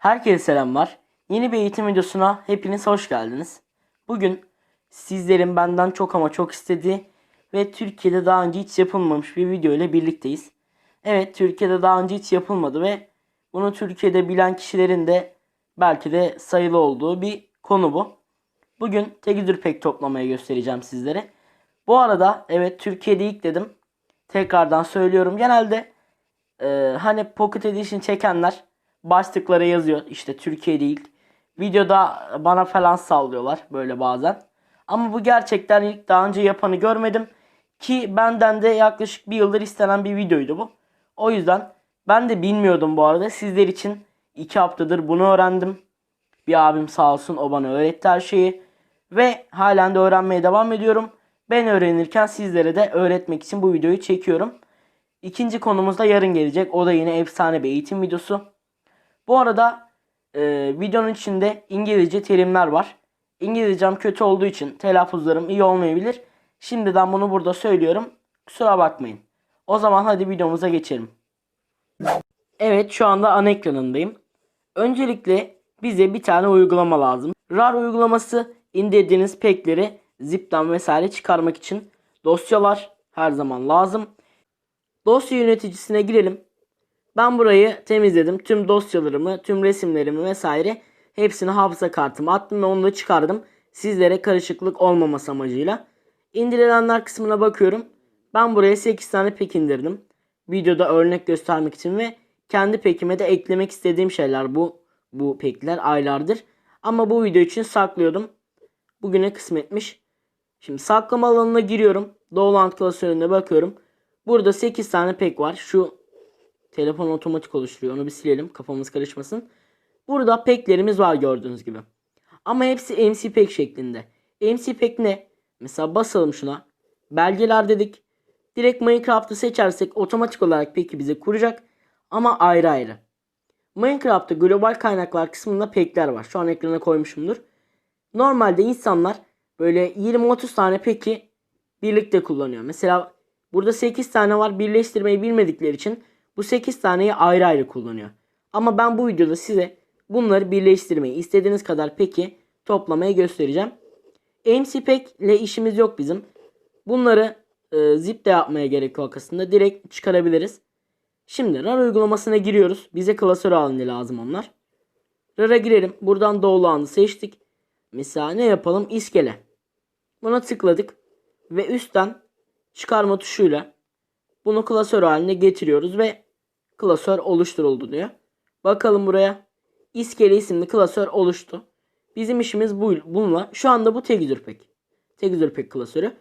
Herkese selamlar. Yeni bir eğitim videosuna hepiniz hoş geldiniz. Bugün sizlerin benden çok ama çok istediği ve Türkiye'de daha önce hiç yapılmamış bir video ile birlikteyiz. Evet Türkiye'de daha önce hiç yapılmadı ve bunu Türkiye'de bilen kişilerin de belki de sayılı olduğu bir konu bu. Bugün tekizür pek toplamaya göstereceğim sizlere. Bu arada evet Türkiye'de ilk dedim. Tekrardan söylüyorum. Genelde e, hani Pocket Edition çekenler başlıklara yazıyor. İşte Türkiye değil. Videoda bana falan sallıyorlar böyle bazen. Ama bu gerçekten ilk daha önce yapanı görmedim. Ki benden de yaklaşık bir yıldır istenen bir videoydu bu. O yüzden ben de bilmiyordum bu arada. Sizler için iki haftadır bunu öğrendim. Bir abim sağ olsun o bana öğretti her şeyi. Ve halen de öğrenmeye devam ediyorum. Ben öğrenirken sizlere de öğretmek için bu videoyu çekiyorum. İkinci konumuz da yarın gelecek. O da yine efsane bir eğitim videosu. Bu arada e, videonun içinde İngilizce terimler var. İngilizcem kötü olduğu için telaffuzlarım iyi olmayabilir. Şimdiden bunu burada söylüyorum. Kusura bakmayın. O zaman hadi videomuza geçelim. Evet şu anda ana ekranındayım. Öncelikle bize bir tane uygulama lazım. RAR uygulaması indirdiğiniz pekleri zip'ten vesaire çıkarmak için dosyalar her zaman lazım. Dosya yöneticisine girelim. Ben burayı temizledim. Tüm dosyalarımı, tüm resimlerimi vesaire hepsini hafıza kartıma attım ve onu da çıkardım. Sizlere karışıklık olmaması amacıyla. İndirilenler kısmına bakıyorum. Ben buraya 8 tane pek indirdim. Videoda örnek göstermek için ve kendi pekime de eklemek istediğim şeyler bu bu pekler aylardır. Ama bu video için saklıyordum. Bugüne kısmetmiş. Şimdi saklama alanına giriyorum. Download klasörüne bakıyorum. Burada 8 tane pek var. Şu telefon otomatik oluşturuyor. Onu bir silelim. Kafamız karışmasın. Burada peklerimiz var gördüğünüz gibi. Ama hepsi MC pek şeklinde. MC pek ne? Mesela basalım şuna. Belgeler dedik. Direkt Minecraft'ı seçersek otomatik olarak peki bize kuracak. Ama ayrı ayrı. Minecraft'ta global kaynaklar kısmında pekler var. Şu an ekrana koymuşumdur. Normalde insanlar böyle 20-30 tane peki birlikte kullanıyor. Mesela burada 8 tane var birleştirmeyi bilmedikleri için bu 8 taneyi ayrı ayrı kullanıyor. Ama ben bu videoda size bunları birleştirmeyi istediğiniz kadar peki toplamaya göstereceğim. MC Pack ile işimiz yok bizim. Bunları e, zip de yapmaya gerek yok aslında. Direkt çıkarabiliriz. Şimdi RAR uygulamasına giriyoruz. Bize klasör halinde lazım onlar. RAR'a girelim. Buradan doğulu seçtik. Mesela ne yapalım? İskele. Buna tıkladık. Ve üstten çıkarma tuşuyla bunu klasör haline getiriyoruz ve klasör oluşturuldu diyor. Bakalım buraya. İskele isimli klasör oluştu. Bizim işimiz bu, bununla. Şu anda bu. Texture Pack klasörü.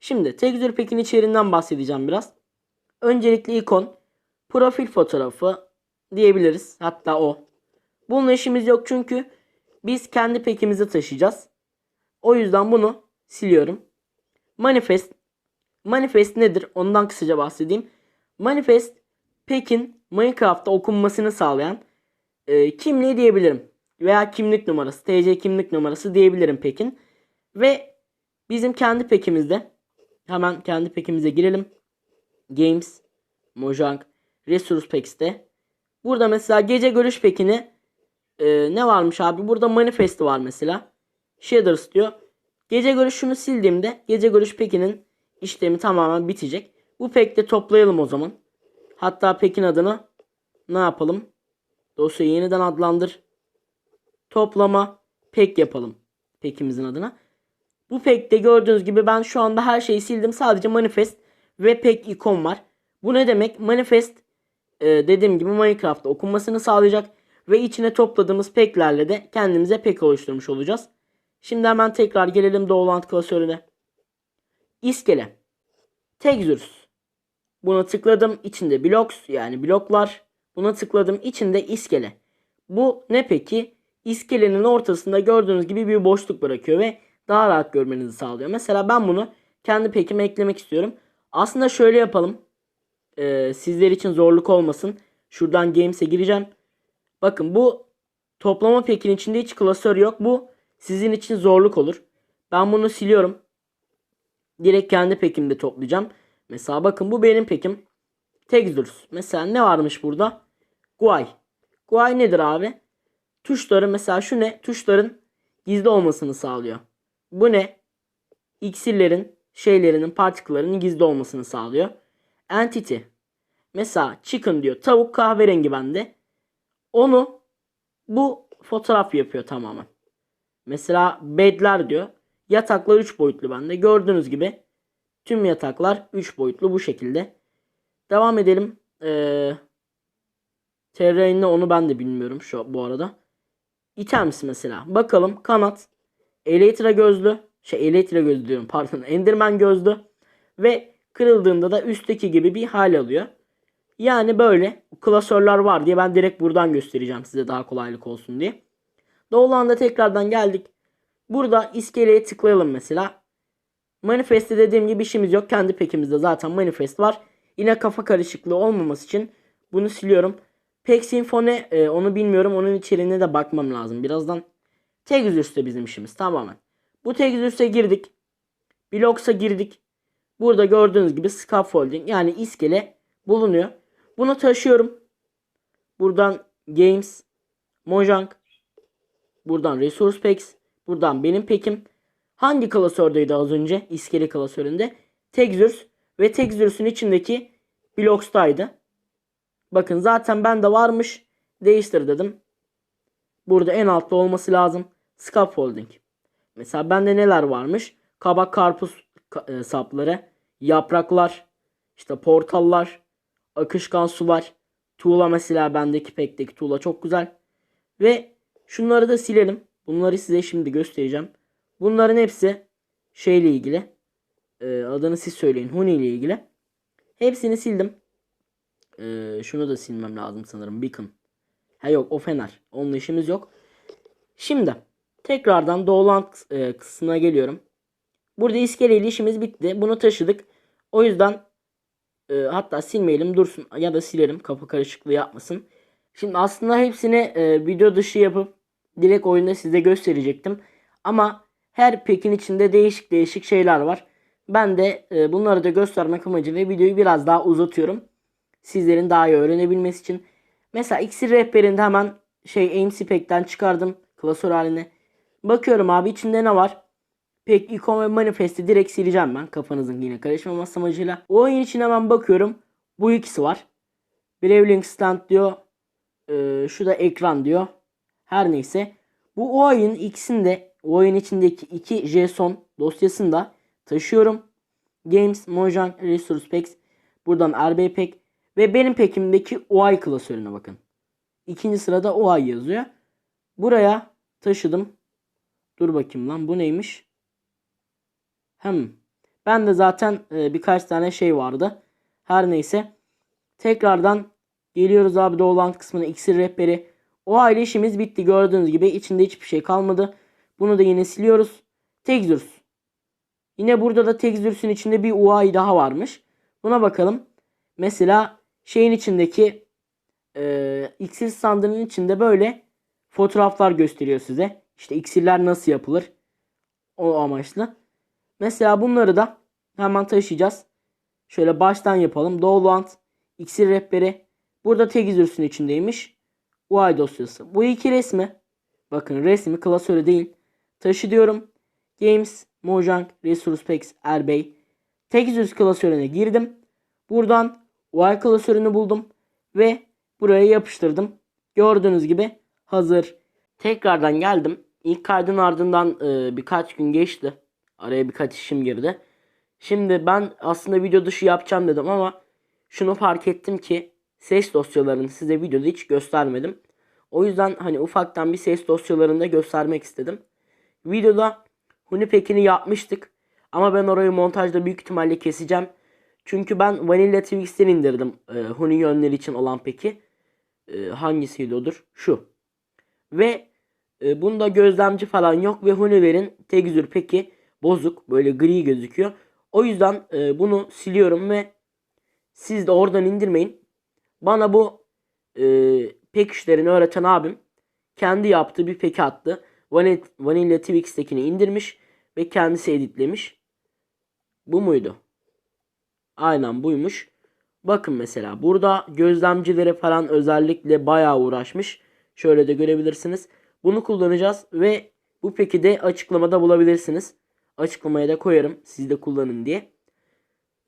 Şimdi Texture Pack'in içeriğinden bahsedeceğim biraz. Öncelikle ikon, profil fotoğrafı diyebiliriz. Hatta o. Bununla işimiz yok çünkü biz kendi pekimizi taşıyacağız. O yüzden bunu siliyorum. Manifest. Manifest nedir? Ondan kısaca bahsedeyim. Manifest Pekin Minecraft'ta okunmasını sağlayan e, kimliği diyebilirim. Veya kimlik numarası, TC kimlik numarası diyebilirim Pekin. Ve bizim kendi pekimizde hemen kendi pekimize girelim. Games, Mojang, Resource Packs'te. Burada mesela gece görüş pekini e, ne varmış abi? Burada manifest var mesela. Shaders diyor. Gece görüşünü sildiğimde gece görüş pekinin işlemi tamamen bitecek. Bu pekte toplayalım o zaman. Hatta pekin adını ne yapalım? Dosyayı yeniden adlandır. Toplama pek yapalım. Pekimizin adına. Bu pekte gördüğünüz gibi ben şu anda her şeyi sildim. Sadece manifest ve pek ikon var. Bu ne demek? Manifest e, dediğim gibi Minecraft'ta okunmasını sağlayacak. Ve içine topladığımız peklerle de kendimize pek oluşturmuş olacağız. Şimdi hemen tekrar gelelim Doğulant klasörüne. İskele. Textures. Buna tıkladım. İçinde blocks yani bloklar. Buna tıkladım. İçinde iskele. Bu ne peki? İskelenin ortasında gördüğünüz gibi bir boşluk bırakıyor ve daha rahat görmenizi sağlıyor. Mesela ben bunu kendi pekime eklemek istiyorum. Aslında şöyle yapalım. Ee, sizler için zorluk olmasın. Şuradan Games'e gireceğim. Bakın bu toplama pekin içinde hiç klasör yok. Bu sizin için zorluk olur. Ben bunu siliyorum. Direkt kendi pekimde toplayacağım. Mesela bakın bu benim pekim. Textures. Mesela ne varmış burada? Guay. Guay nedir abi? Tuşları mesela şu ne? Tuşların gizli olmasını sağlıyor. Bu ne? İksirlerin, şeylerinin, partiküllerinin gizli olmasını sağlıyor. Entity. Mesela chicken diyor. Tavuk kahverengi bende. Onu bu fotoğraf yapıyor tamamen. Mesela bedler diyor. Yataklar 3 boyutlu bende. Gördüğünüz gibi tüm yataklar 3 boyutlu bu şekilde. Devam edelim. Ee, terrain'le onu ben de bilmiyorum şu bu arada. Items mesela. Bakalım kanat. Elytra gözlü. Şey Elytra gözlü diyorum pardon. Enderman gözlü. Ve kırıldığında da üstteki gibi bir hal alıyor. Yani böyle klasörler var diye ben direkt buradan göstereceğim size daha kolaylık olsun diye. Doğulan'da tekrardan geldik. Burada iskeleye tıklayalım mesela. Manifest'te dediğim gibi işimiz yok. Kendi pekimizde zaten manifest var. Yine kafa karışıklığı olmaması için bunu siliyorum. Pek Symphony e, onu bilmiyorum. Onun içeriğine de bakmam lazım birazdan. Texures'te bizim işimiz tamamen. Bu Texures'e girdik. Blocks'a girdik. Burada gördüğünüz gibi scaffolding yani iskele bulunuyor. Bunu taşıyorum. Buradan Games, Mojang, buradan Resource Packs, buradan benim pekim. Hangi klasördeydi az önce? İskele klasöründe. Textures ve Textures'ün içindeki Blocks'taydı. Bakın zaten bende varmış. Değiştir dedim. Burada en altta olması lazım. Scaffolding. Mesela bende neler varmış? Kabak karpuz ka- e, sapları, yapraklar, işte portallar, akışkan sular. Tuğla mesela bendeki pekteki tuğla çok güzel. Ve şunları da silelim. Bunları size şimdi göstereceğim. Bunların hepsi şeyle ilgili. Ee, adını siz söyleyin. Huni ile ilgili. Hepsini sildim. Ee, şunu da silmem lazım sanırım. Beacon. Ha yok o fener. Onunla işimiz yok. Şimdi tekrardan Doğulan e, kısmına geliyorum. Burada iskeleyle işimiz bitti. Bunu taşıdık. O yüzden e, hatta silmeyelim dursun ya da silerim kafa karışıklığı yapmasın. Şimdi aslında hepsini e, video dışı yapıp direkt oyunda size gösterecektim. Ama her pekin içinde değişik değişik şeyler var. Ben de e, bunları da göstermek amacıyla videoyu biraz daha uzatıyorum. Sizlerin daha iyi öğrenebilmesi için. Mesela iksir rehberinde hemen şey AMC Pack'ten çıkardım klasör haline. Bakıyorum abi içinde ne var? Pek Icon ve Manifest'i direkt sileceğim ben kafanızın yine karışmaması amacıyla. O oyun için hemen bakıyorum. Bu ikisi var. Bravling Stand diyor. Ee, şu da ekran diyor. Her neyse. Bu o oyun ikisinde oyun içindeki iki JSON dosyasını da taşıyorum. Games, Mojang, Resource Packs. Buradan RB Pack. Ve benim pack'imdeki UI klasörüne bakın. İkinci sırada UI yazıyor. Buraya taşıdım. Dur bakayım lan bu neymiş? Hem ben de zaten e, birkaç tane şey vardı. Her neyse. Tekrardan geliyoruz abi Doğulan kısmına iksir rehberi. O aile işimiz bitti gördüğünüz gibi içinde hiçbir şey kalmadı. Bunu da yine siliyoruz. Textures. Yine burada da Textures'ün içinde bir UI daha varmış. Buna bakalım. Mesela şeyin içindeki e, iksir sandığının içinde böyle fotoğraflar gösteriyor size. İşte iksirler nasıl yapılır. O amaçlı. Mesela bunları da hemen taşıyacağız. Şöyle baştan yapalım. Download iksir rehberi. Burada Textures'ün içindeymiş. UI dosyası. Bu iki resmi. Bakın resmi klasörü değil. Taşı diyorum. Games, Mojang, Resource Packs, Erbay. Textures klasörüne girdim. Buradan UI klasörünü buldum. Ve buraya yapıştırdım. Gördüğünüz gibi hazır. Tekrardan geldim. İlk kaydın ardından e, birkaç gün geçti. Araya birkaç işim girdi. Şimdi ben aslında video dışı yapacağım dedim ama şunu fark ettim ki ses dosyalarını size videoda hiç göstermedim. O yüzden hani ufaktan bir ses dosyalarını da göstermek istedim. Videoda Hunipek'ini yapmıştık. Ama ben orayı montajda büyük ihtimalle keseceğim. Çünkü ben Vanilla Twix'ten indirdim e, Huni yönleri için olan peki. E, hangisiydi odur? Şu. Ve e, bunda gözlemci falan yok ve Huni'lerin tekzür peki bozuk. Böyle gri gözüküyor. O yüzden e, bunu siliyorum ve siz de oradan indirmeyin. Bana bu e, pek işlerini öğreten abim kendi yaptığı bir peki attı. Vanilla, Twix'tekini indirmiş ve kendisi editlemiş. Bu muydu? Aynen buymuş. Bakın mesela burada gözlemcilere falan özellikle bayağı uğraşmış. Şöyle de görebilirsiniz. Bunu kullanacağız ve bu peki de açıklamada bulabilirsiniz. Açıklamaya da koyarım siz de kullanın diye.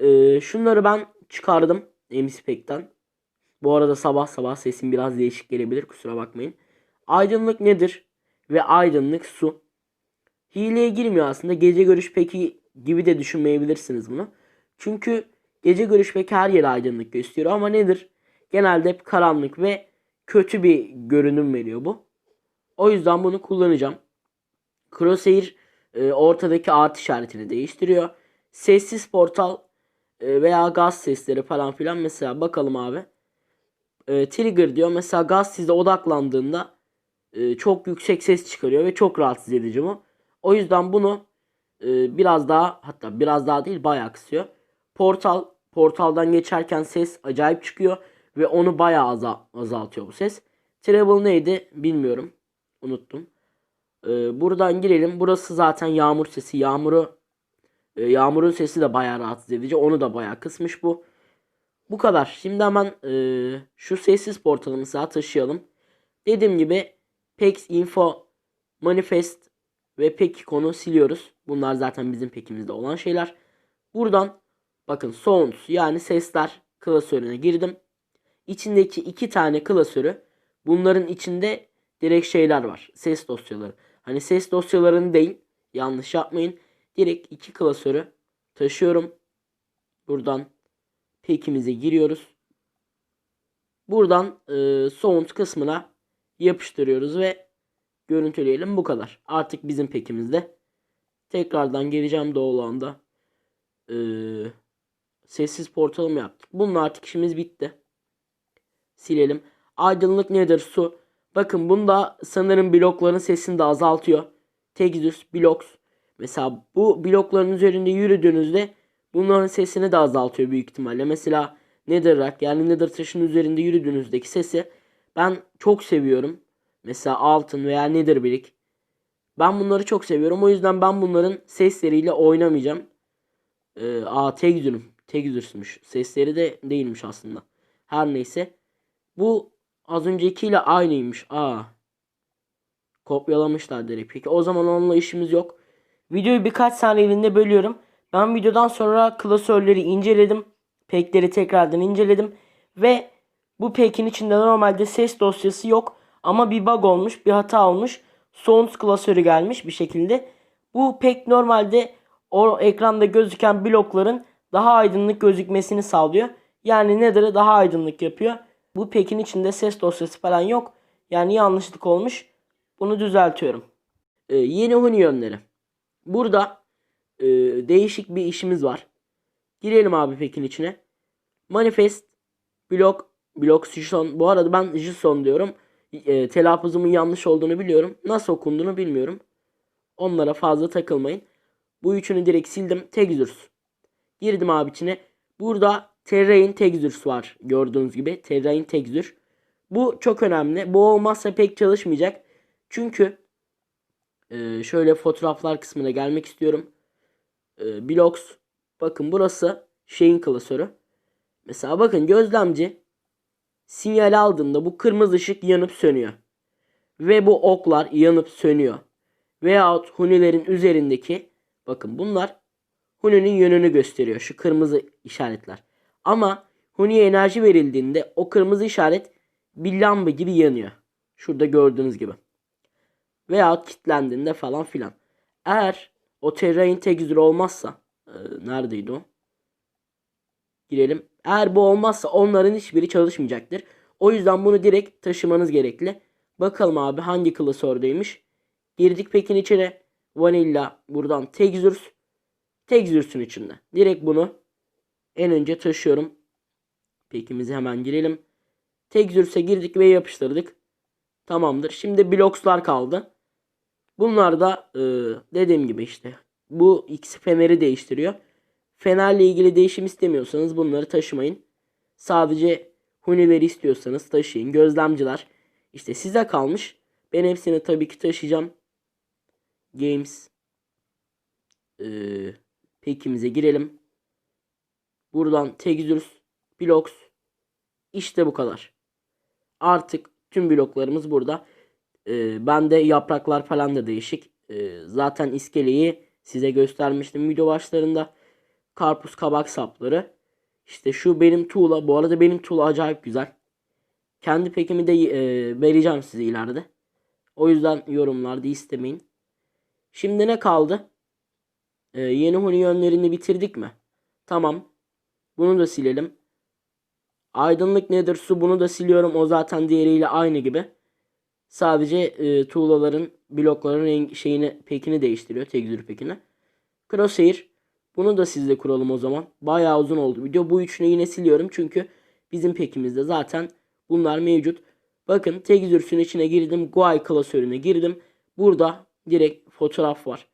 Ee, şunları ben çıkardım MSPEC'ten. Bu arada sabah sabah sesim biraz değişik gelebilir kusura bakmayın. Aydınlık nedir? Ve aydınlık su. Hileye girmiyor aslında. Gece görüş peki gibi de düşünmeyebilirsiniz bunu. Çünkü gece görüş peki her yere aydınlık gösteriyor ama nedir? Genelde hep karanlık ve kötü bir görünüm veriyor bu. O yüzden bunu kullanacağım. Crosshair e, ortadaki artı işaretini değiştiriyor. Sessiz portal e, veya gaz sesleri falan filan mesela bakalım abi. E, trigger diyor. Mesela gaz size odaklandığında e, çok yüksek ses çıkarıyor ve çok rahatsız edici bu. O yüzden bunu e, biraz daha hatta biraz daha değil bayağı kısıyor. Portal portaldan geçerken ses acayip çıkıyor ve onu bayağı azal- azaltıyor bu ses. Treble neydi bilmiyorum. Unuttum. E, buradan girelim. Burası zaten yağmur sesi. Yağmuru e, yağmurun sesi de bayağı rahatsız edici. Onu da bayağı kısmış bu. Bu kadar. Şimdi hemen e, şu sessiz portalımıza taşıyalım. Dediğim gibi PEX Info Manifest ve PEC konu siliyoruz. Bunlar zaten bizim PEC'imizde olan şeyler. Buradan bakın sounds yani sesler klasörüne girdim. İçindeki iki tane klasörü bunların içinde direkt şeyler var. Ses dosyaları. Hani ses dosyalarını değil yanlış yapmayın. Direkt iki klasörü taşıyorum. Buradan pekimize giriyoruz. Buradan e, sound kısmına yapıştırıyoruz ve görüntüleyelim bu kadar. Artık bizim pekimizde. Tekrardan geleceğim doğal anda. E, sessiz portalım yaptık. Bununla artık işimiz bitti. Silelim. Aydınlık nedir? Su. Bakın bunda sanırım blokların sesini de azaltıyor. Texas, Blocks. Mesela bu blokların üzerinde yürüdüğünüzde bunların sesini de azaltıyor büyük ihtimalle. Mesela Netherrack yani Nether taşın üzerinde yürüdüğünüzdeki sesi ben çok seviyorum. Mesela altın veya Nether brick. Ben bunları çok seviyorum. O yüzden ben bunların sesleriyle oynamayacağım. Ee, aa Texas'ım. Texas'mış. Sesleri de değilmiş aslında. Her neyse. Bu az öncekiyle aynıymış. Aa. Kopyalamışlar direkt. Peki o zaman onunla işimiz yok. Videoyu birkaç saniyeliğinde bölüyorum. Ben videodan sonra klasörleri inceledim. Pekleri tekrardan inceledim. Ve bu pekin içinde normalde ses dosyası yok. Ama bir bug olmuş, bir hata olmuş. Sounds klasörü gelmiş bir şekilde. Bu pek normalde o ekranda gözüken blokların daha aydınlık gözükmesini sağlıyor. Yani Nether'ı daha aydınlık yapıyor. Bu pekin içinde ses dosyası falan yok. Yani yanlışlık olmuş. Bunu düzeltiyorum. Ee, yeni Huni yönleri. Burada e, değişik bir işimiz var. Girelim abi pekin içine. Manifest blok blok Jison. Bu arada ben Jison diyorum. E, telaffuzumun yanlış olduğunu biliyorum. Nasıl okunduğunu bilmiyorum. Onlara fazla takılmayın. Bu üçünü direkt sildim. Textures. Girdim abi içine. Burada Terrain Textures var. Gördüğünüz gibi. Terrain Texture. Bu çok önemli. Bu olmazsa pek çalışmayacak. Çünkü e, şöyle fotoğraflar kısmına gelmek istiyorum. E, blocks. Bakın burası şeyin klasörü. Mesela bakın gözlemci sinyal aldığında bu kırmızı ışık yanıp sönüyor. Ve bu oklar yanıp sönüyor. Veyahut hunilerin üzerindeki bakın bunlar huninin yönünü gösteriyor. Şu kırmızı işaretler. Ama huniye enerji verildiğinde o kırmızı işaret bir lamba gibi yanıyor. Şurada gördüğünüz gibi. Veyahut kilitlendiğinde falan filan. Eğer o terrain texture olmazsa e, neredeydi o? Girelim. Eğer bu olmazsa onların hiçbiri çalışmayacaktır. O yüzden bunu direkt taşımanız gerekli. Bakalım abi hangi klasördeymiş. Girdik pekin içine. Vanilla buradan Textures. Textures'un içinde. Direkt bunu en önce taşıyorum. Pekimizi hemen girelim. Textures'e girdik ve yapıştırdık. Tamamdır. Şimdi blokslar kaldı. Bunlar da e, dediğim gibi işte bu X değiştiriyor. Fenerle ilgili değişim istemiyorsanız bunları taşımayın. Sadece hunileri istiyorsanız taşıyın. Gözlemciler işte size kalmış. Ben hepsini tabii ki taşıyacağım. Games ee, pekimize girelim. Buradan Textures Blocks işte bu kadar. Artık Tüm bloklarımız burada. Ee, bende yapraklar falan da değişik. Ee, zaten iskeleyi size göstermiştim video başlarında. Karpuz kabak sapları. İşte şu benim tuğla. Bu arada benim tuğla acayip güzel. Kendi pekimi de e, vereceğim size ileride. O yüzden yorumlarda istemeyin. Şimdi ne kaldı? Ee, yeni huni yönlerini bitirdik mi? Tamam. Bunu da silelim. Aydınlık nedir su bunu da siliyorum. O zaten diğeriyle aynı gibi. Sadece e, tuğlaların blokların renk, şeyini pekini değiştiriyor. Tekzür pekini. Crosshair. Bunu da sizle kuralım o zaman. Bayağı uzun oldu video. Bu üçünü yine siliyorum. Çünkü bizim pekimizde zaten bunlar mevcut. Bakın tekzürsün içine girdim. GUI klasörüne girdim. Burada direkt fotoğraf var.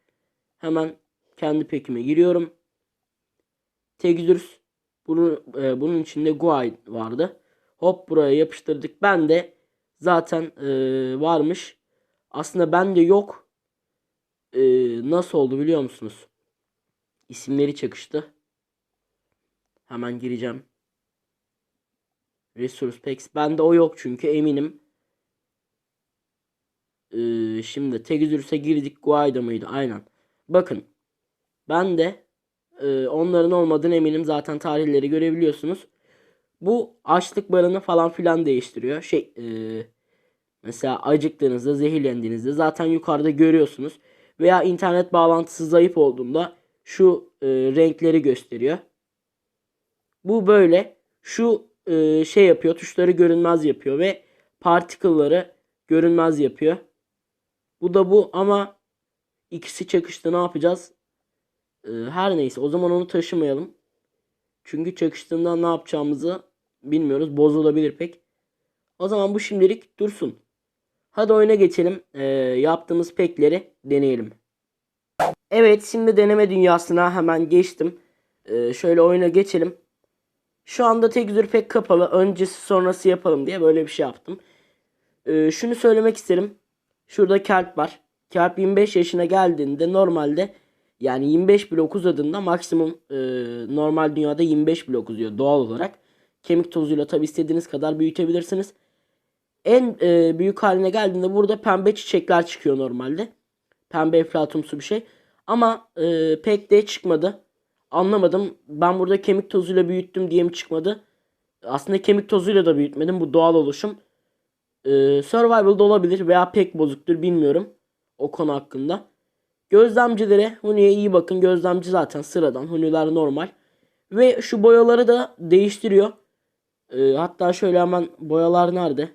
Hemen kendi pekime giriyorum. Textures bunun, e, bunun içinde GUI vardı. Hop buraya yapıştırdık. Ben de zaten e, varmış. Aslında bende yok. E, nasıl oldu biliyor musunuz? İsimleri çakıştı. Hemen gireceğim. Resource Packs. Bende o yok çünkü eminim. Ee, şimdi Textures'e girdik. GUI'da mıydı? Aynen. Bakın. Ben de e, onların olmadığını eminim. Zaten tarihleri görebiliyorsunuz. Bu açlık barını falan filan değiştiriyor. Şey e, mesela acıktığınızda, zehirlendiğinizde zaten yukarıda görüyorsunuz. Veya internet bağlantısı zayıf olduğunda şu e, renkleri gösteriyor. Bu böyle. Şu e, şey yapıyor. Tuşları görünmez yapıyor ve particle'ları görünmez yapıyor. Bu da bu ama ikisi çakıştı ne yapacağız? Ee, her neyse o zaman onu taşımayalım. Çünkü çakıştığında ne yapacağımızı bilmiyoruz. Bozulabilir pek. O zaman bu şimdilik dursun. Hadi oyuna geçelim. Ee, yaptığımız pekleri deneyelim. Evet şimdi deneme dünyasına hemen geçtim. Ee, şöyle oyuna geçelim. Şu anda tekzür pek kapalı. Öncesi sonrası yapalım diye böyle bir şey yaptım. Ee, şunu söylemek isterim. Şurada kelp var. Kelp 25 yaşına geldiğinde normalde yani 25 blok uzadığında maksimum e, normal dünyada 25 blok uzuyor doğal olarak. Kemik tozuyla tabi istediğiniz kadar büyütebilirsiniz. En e, büyük haline geldiğinde burada pembe çiçekler çıkıyor normalde. Pembe eflatumsu bir şey. Ama e, pek de çıkmadı. Anlamadım. Ben burada kemik tozuyla büyüttüm diye mi çıkmadı? Aslında kemik tozuyla da büyütmedim. Bu doğal oluşum. Ee, Survival'da olabilir veya pek bozuktur bilmiyorum. O konu hakkında. Gözlemcilere Huni'ye iyi bakın. Gözlemci zaten sıradan. Huni'ler normal. Ve şu boyaları da değiştiriyor. Ee, hatta şöyle hemen boyalar nerede?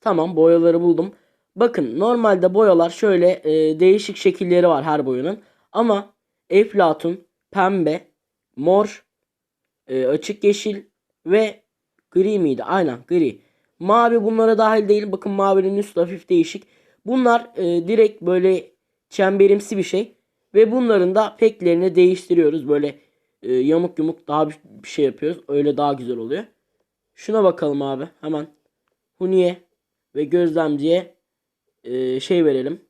Tamam boyaları buldum. Bakın normalde boyalar şöyle e, değişik şekilleri var her boyanın. Ama eflatun, pembe, mor, e, açık yeşil ve gri miydi? Aynen gri. Mavi bunlara dahil değil. Bakın mavinin üstü hafif değişik. Bunlar e, direkt böyle çemberimsi bir şey. Ve bunların da peklerini değiştiriyoruz. Böyle e, yamuk yumuk daha bir, bir şey yapıyoruz. Öyle daha güzel oluyor. Şuna bakalım abi. Hemen Huniye ve gözlemciye e, şey verelim.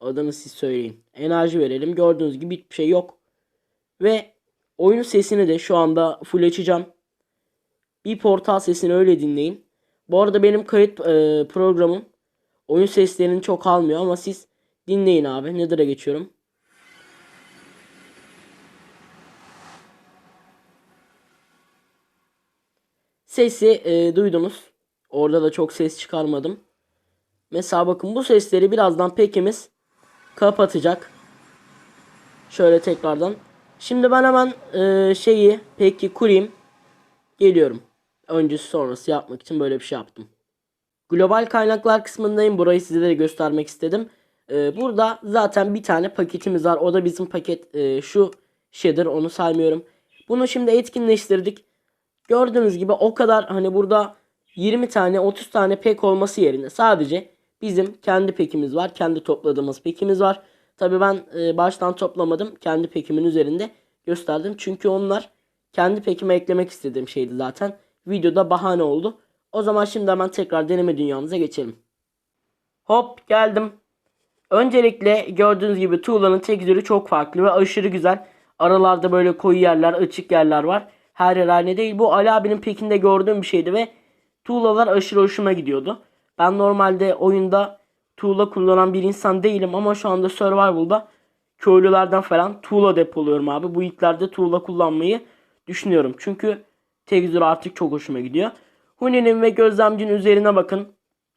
Adını siz söyleyin. Enerji verelim. Gördüğünüz gibi hiçbir şey yok. Ve oyun sesini de şu anda full açacağım. Bir portal sesini öyle dinleyin. Bu arada benim kayıt e, programım oyun seslerini çok almıyor ama siz dinleyin abi. Nether'a geçiyorum. Sesi e, duydunuz. Orada da çok ses çıkarmadım. Mesela bakın bu sesleri birazdan pekimiz kapatacak. Şöyle tekrardan. Şimdi ben hemen e, şeyi peki kurayım. Geliyorum. Öncesi sonrası yapmak için böyle bir şey yaptım. Global kaynaklar kısmındayım. Burayı size de göstermek istedim. Ee, burada zaten bir tane paketimiz var. O da bizim paket e, şu shader. Onu saymıyorum. Bunu şimdi etkinleştirdik. Gördüğünüz gibi o kadar hani burada 20 tane 30 tane pek olması yerine sadece bizim kendi pekimiz var. Kendi topladığımız pekimiz var. Tabi ben e, baştan toplamadım. Kendi pekimin üzerinde gösterdim. Çünkü onlar kendi pekime eklemek istediğim şeydi zaten. Videoda bahane oldu. O zaman şimdi hemen tekrar deneme dünyamıza geçelim. Hop geldim. Öncelikle gördüğünüz gibi tuğlanın tekstürü çok farklı ve aşırı güzel. Aralarda böyle koyu yerler, açık yerler var. Her yer aynı değil. Bu Ali abinin pekinde gördüğüm bir şeydi ve tuğlalar aşırı hoşuma gidiyordu. Ben normalde oyunda tuğla kullanan bir insan değilim ama şu anda Survival'da köylülerden falan tuğla depoluyorum abi. Bu ilklerde tuğla kullanmayı düşünüyorum. Çünkü texture artık çok hoşuma gidiyor. Huni'nin ve gözlemcinin üzerine bakın.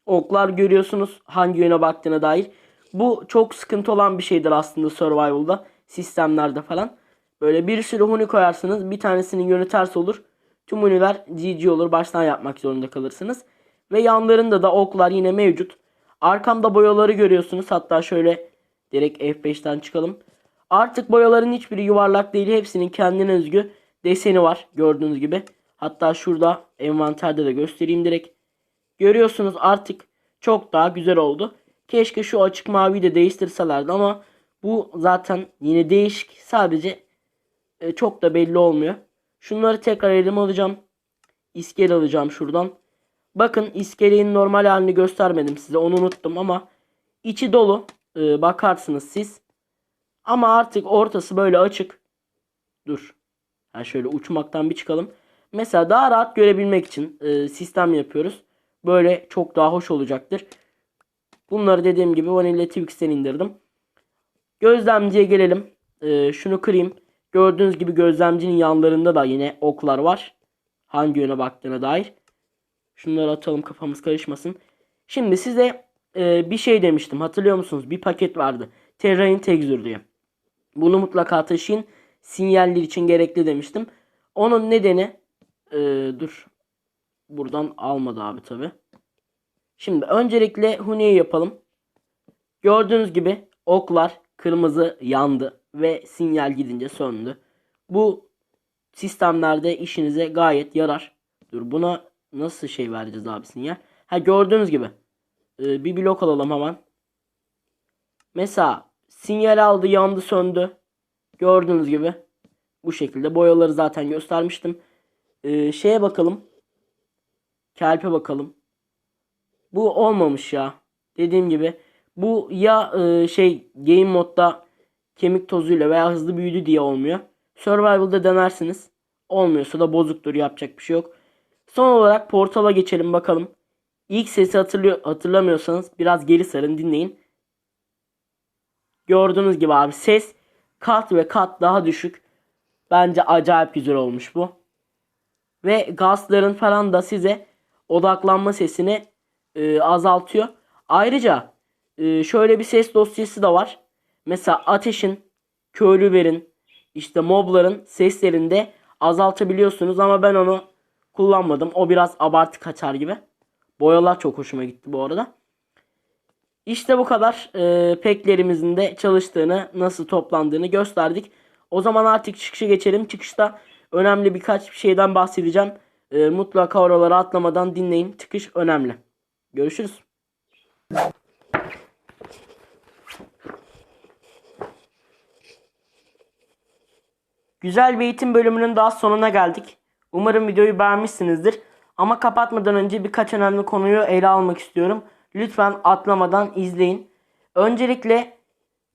Oklar görüyorsunuz hangi yöne baktığına dair. Bu çok sıkıntı olan bir şeydir aslında Survival'da. Sistemlerde falan. Böyle bir sürü huni koyarsınız. Bir tanesinin yönü ters olur. Tüm huniler GG olur. Baştan yapmak zorunda kalırsınız. Ve yanlarında da oklar yine mevcut. Arkamda boyaları görüyorsunuz. Hatta şöyle direkt F5'ten çıkalım. Artık boyaların hiçbiri yuvarlak değil. Hepsinin kendine özgü deseni var. Gördüğünüz gibi. Hatta şurada envanterde de göstereyim direkt. Görüyorsunuz artık çok daha güzel oldu. Keşke şu açık maviyi de değiştirselerdi ama bu zaten yine değişik. Sadece e, çok da belli olmuyor. Şunları tekrar elime alacağım. İskele alacağım şuradan. Bakın iskelenin normal halini göstermedim size. Onu unuttum ama içi dolu. E, bakarsınız siz. Ama artık ortası böyle açık. Dur. Ha şöyle uçmaktan bir çıkalım. Mesela daha rahat görebilmek için e, sistem yapıyoruz. Böyle çok daha hoş olacaktır. Bunları dediğim gibi Vanilla Twix'ten indirdim. Gözlemciye gelelim. E, şunu kırayım. Gördüğünüz gibi gözlemcinin yanlarında da yine oklar var. Hangi yöne baktığına dair. Şunları atalım kafamız karışmasın. Şimdi size e, bir şey demiştim. Hatırlıyor musunuz? Bir paket vardı. Terrain Texture diye. Bunu mutlaka taşıyın. Sinyaller için gerekli demiştim. Onun nedeni e, dur. Buradan almadı abi tabi. Şimdi öncelikle Huni'yi yapalım. Gördüğünüz gibi oklar kırmızı yandı ve sinyal gidince söndü. Bu sistemlerde işinize gayet yarar. Dur buna nasıl şey vereceğiz abi sinyal? Ha gördüğünüz gibi. Ee, bir blok alalım hemen. Mesela sinyal aldı yandı söndü. Gördüğünüz gibi. Bu şekilde boyaları zaten göstermiştim. Ee, şeye bakalım. Kelpe bakalım. Bu olmamış ya. Dediğim gibi. Bu ya e, şey game modda kemik tozuyla veya hızlı büyüdü diye olmuyor. Survival'da denersiniz. Olmuyorsa da bozuktur yapacak bir şey yok. Son olarak portala geçelim bakalım. İlk sesi hatırlıyor, hatırlamıyorsanız biraz geri sarın dinleyin. Gördüğünüz gibi abi ses kat ve kat daha düşük. Bence acayip güzel olmuş bu. Ve gazların falan da size odaklanma sesini e, azaltıyor. Ayrıca e, şöyle bir ses dosyası da var. Mesela ateşin, köylülerin, işte mobların seslerini de azaltabiliyorsunuz ama ben onu kullanmadım. O biraz abartı kaçar gibi. Boyalar çok hoşuma gitti bu arada. İşte bu kadar e, peklerimizin de çalıştığını, nasıl toplandığını gösterdik. O zaman artık çıkışa geçelim. Çıkışta önemli birkaç şeyden bahsedeceğim. E, mutlaka oraları atlamadan dinleyin. Çıkış önemli. Görüşürüz. Güzel bir eğitim bölümünün daha sonuna geldik. Umarım videoyu beğenmişsinizdir. Ama kapatmadan önce birkaç önemli konuyu ele almak istiyorum. Lütfen atlamadan izleyin. Öncelikle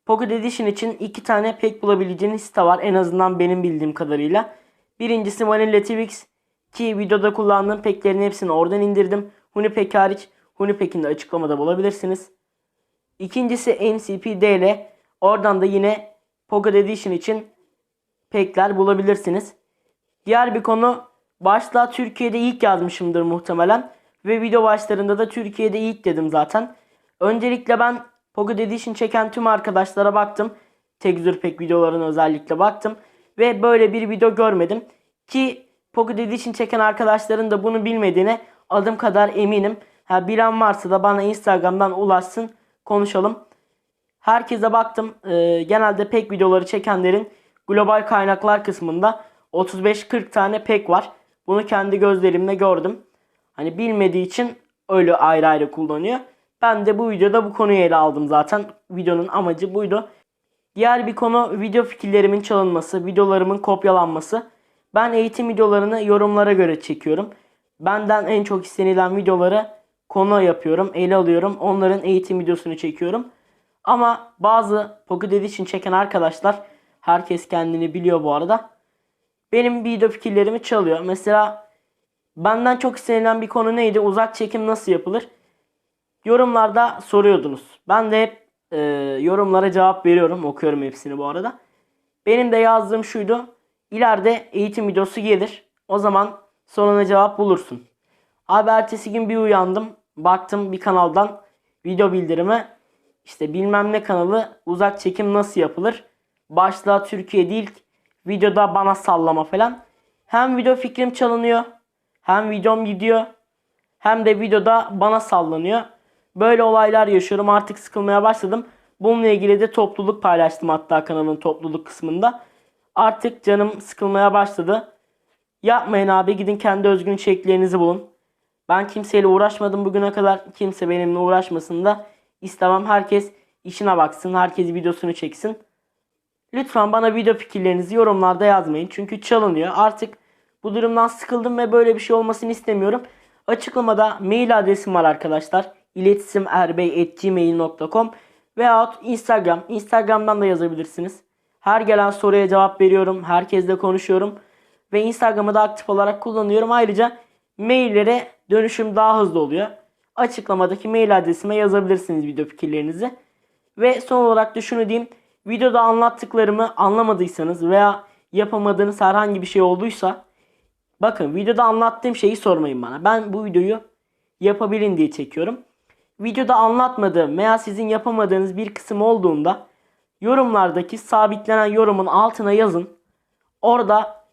Pocket Edition için iki tane pek bulabileceğiniz site var. En azından benim bildiğim kadarıyla. Birincisi Vanilla Twix ki videoda kullandığım peklerin hepsini oradan indirdim. Hunipek hariç Hunipek'in de açıklamada bulabilirsiniz. İkincisi MCPDL. Oradan da yine Pocket Edition için pekler bulabilirsiniz. Diğer bir konu başta Türkiye'de ilk yazmışımdır muhtemelen. Ve video başlarında da Türkiye'de ilk dedim zaten. Öncelikle ben Pocket Edition çeken tüm arkadaşlara baktım. Texture Pack videolarına özellikle baktım. Ve böyle bir video görmedim. Ki Pocket Edition çeken arkadaşların da bunu bilmediğine adım kadar eminim. Ha, bilen varsa da bana Instagram'dan ulaşsın konuşalım. Herkese baktım. Ee, genelde pek videoları çekenlerin global kaynaklar kısmında 35-40 tane pek var. Bunu kendi gözlerimle gördüm. Hani bilmediği için öyle ayrı ayrı kullanıyor. Ben de bu videoda bu konuyu ele aldım zaten. Videonun amacı buydu. Diğer bir konu video fikirlerimin çalınması, videolarımın kopyalanması. Ben eğitim videolarını yorumlara göre çekiyorum. Benden en çok istenilen videoları konu yapıyorum, ele alıyorum. Onların eğitim videosunu çekiyorum. Ama bazı Pocket Edition çeken arkadaşlar, herkes kendini biliyor bu arada. Benim video fikirlerimi çalıyor. Mesela Benden çok istenilen bir konu neydi? Uzak çekim nasıl yapılır? Yorumlarda soruyordunuz. Ben de hep e, yorumlara cevap veriyorum. Okuyorum hepsini bu arada. Benim de yazdığım şuydu. İleride eğitim videosu gelir. O zaman soruna cevap bulursun. Abi ertesi gün bir uyandım. Baktım bir kanaldan video bildirimi. İşte bilmem ne kanalı uzak çekim nasıl yapılır. Başlığa Türkiye değil videoda bana sallama falan. Hem video fikrim çalınıyor. Hem videom gidiyor. Hem de videoda bana sallanıyor. Böyle olaylar yaşıyorum. Artık sıkılmaya başladım. Bununla ilgili de topluluk paylaştım hatta kanalın topluluk kısmında. Artık canım sıkılmaya başladı. Yapmayın abi gidin kendi özgün şekillerinizi bulun. Ben kimseyle uğraşmadım bugüne kadar. Kimse benimle uğraşmasın da istemem. Herkes işine baksın. Herkes videosunu çeksin. Lütfen bana video fikirlerinizi yorumlarda yazmayın. Çünkü çalınıyor. Artık bu durumdan sıkıldım ve böyle bir şey olmasını istemiyorum. Açıklamada mail adresim var arkadaşlar. iletişimerbey.gmail.com veyahut Instagram. Instagram'dan da yazabilirsiniz. Her gelen soruya cevap veriyorum. Herkesle konuşuyorum. Ve Instagram'ı da aktif olarak kullanıyorum. Ayrıca maillere dönüşüm daha hızlı oluyor. Açıklamadaki mail adresime yazabilirsiniz video fikirlerinizi. Ve son olarak da şunu diyeyim. Videoda anlattıklarımı anlamadıysanız veya yapamadığınız herhangi bir şey olduysa bakın videoda anlattığım şeyi sormayın bana. Ben bu videoyu yapabilin diye çekiyorum. Videoda anlatmadığım veya sizin yapamadığınız bir kısım olduğunda yorumlardaki sabitlenen yorumun altına yazın. Orada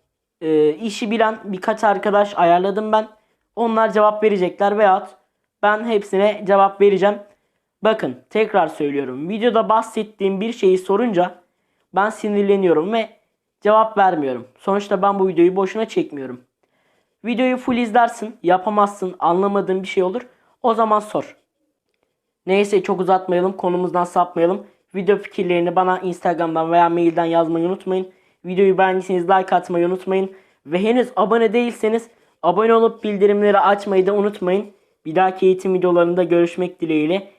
e, işi bilen birkaç arkadaş ayarladım ben. Onlar cevap verecekler veyahut ben hepsine cevap vereceğim. Bakın tekrar söylüyorum. Videoda bahsettiğim bir şeyi sorunca ben sinirleniyorum ve cevap vermiyorum. Sonuçta ben bu videoyu boşuna çekmiyorum. Videoyu full izlersin, yapamazsın, anlamadığın bir şey olur. O zaman sor. Neyse çok uzatmayalım, konumuzdan sapmayalım. Video fikirlerini bana Instagram'dan veya mailden yazmayı unutmayın. Videoyu beğendiyseniz like atmayı unutmayın. Ve henüz abone değilseniz abone olup bildirimleri açmayı da unutmayın. Bir dahaki eğitim videolarında görüşmek dileğiyle.